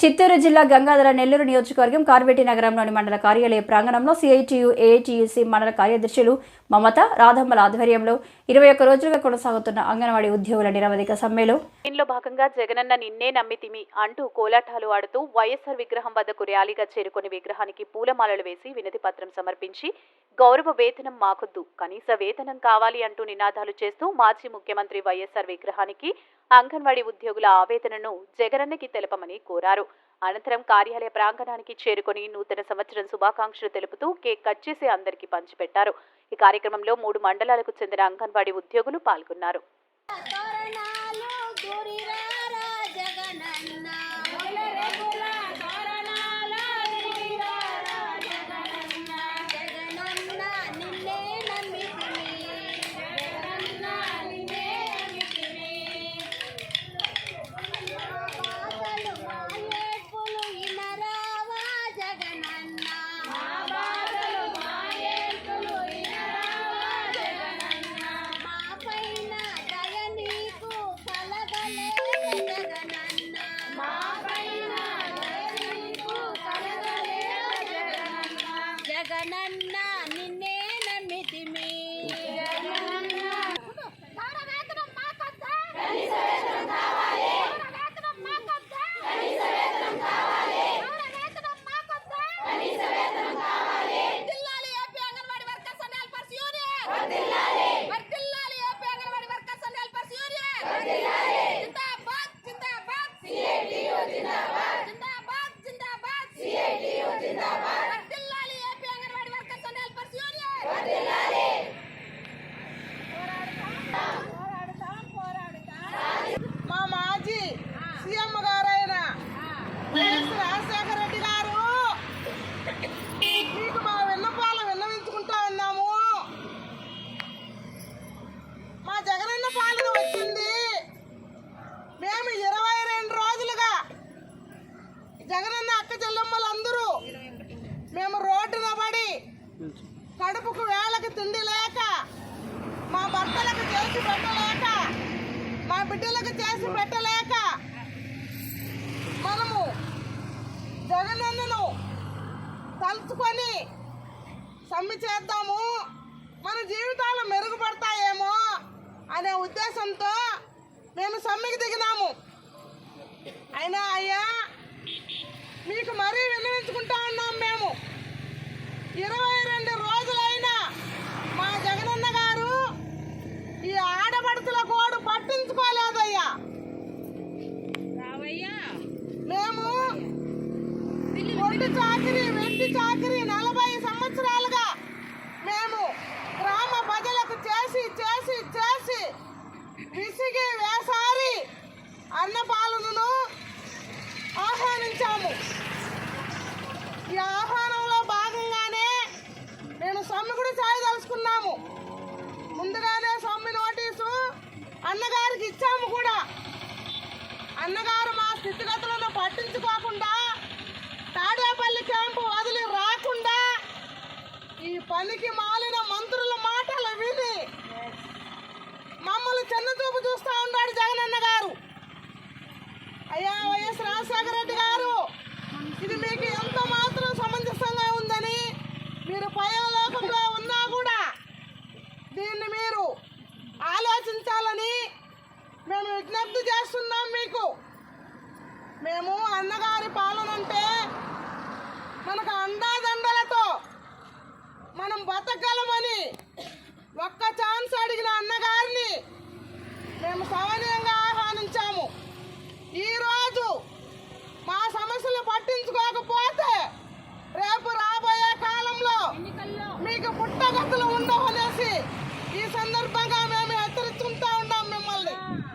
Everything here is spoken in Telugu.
చిత్తూరు జిల్లా గంగాధర నెల్లూరు నియోజకవర్గం కార్వేటి నగరంలోని మండల కార్యాలయ ప్రాంగణంలో సిఐటియు ఏఐటియుసి మండల కార్యదర్శులు మమత రాధమ్మల ఆధ్వర్యంలో ఇరవై ఒక్క రోజులుగా కొనసాగుతున్న అంగన్వాడీ ఉద్యోగుల నిరవధిక సమ్మెలో. దీనిలో భాగంగా జగనన్న నిన్నే నమ్మితిమి అంటూ కోలాటాలు ఆడుతూ వైఎస్ఆర్ విగ్రహం వద్దకు ర్యాలీగా చేరుకుని విగ్రహానికి పూలమాలలు వేసి వినతి పత్రం సమర్పించి గౌరవ వేతనం మాకొద్దు కనీస వేతనం కావాలి అంటూ నినాదాలు చేస్తూ మాజీ ముఖ్యమంత్రి వైఎస్ఆర్ విగ్రహానికి అంగన్వాడీ ఉద్యోగుల ఆవేదనను జగనన్నకి తెలపమని కోరారు. అనంతరం కార్యాలయ ప్రాంగణానికి చేరుకొని నూతన సంవత్సరం శుభాకాంక్షలు తెలుపుతూ కేక్ కట్ చేసి అందరికీ పంచిపెట్టారు. ఈ కార్యక్రమంలో మూడు మండలాలకు చెందిన అంగన్వాడీ ఉద్యోగులు పాల్గొన్నారు. కడుపుకు వేళకి తిండి లేక మా భర్తలకు చేసి పెట్టలేక మా బిడ్డలకు చేసి పెట్టలేక మనము జగనన్నను తలుచుకొని సమ్మె చేద్దాము. మన జీవితాలు మెరుగుపడతాయేమో అనే ఉద్దేశంతో మేము సమ్మెకి దిగినాము. అయినా అయ్యా మీకు మరీ విన్నవించుకుంటా ఉన్నాం మేము. ఇరవై రెండు రోజులైనా మా జగనన్న గారు ఈ ఆడపడుతుల గోడు పట్టించుకోలేదయ్యా మేము ఒంటి చాకరీ వెండి చాకరీ నలభై సంవత్సరాలుగా మేము గ్రామ ప్రజలకు చేసి చేసి చేసి విసిగి వేసారి అన్నపాలనను ఆహ్వానించాము. ఈ ఆహ్వానంలో పనికి మాలిన మంత్రుల మాటలు విని మమ్మల్ని చిన్నచూపు చూస్తూ ఉన్నాడు జగనన్న గారు. అయ్యా వైఎస్ రాజశేఖర రెడ్డి గారు ఇది మీకు ఎంత మాత్రం సమంజసంగా ఉందని మీరు పయోలోకంలో ఉన్నా కూడా దీన్ని మీరు ఆలోచించాలని మేము విజ్ఞప్తి చేస్తున్నాం మీకు. మేము అన్నగారి పాలన అంటే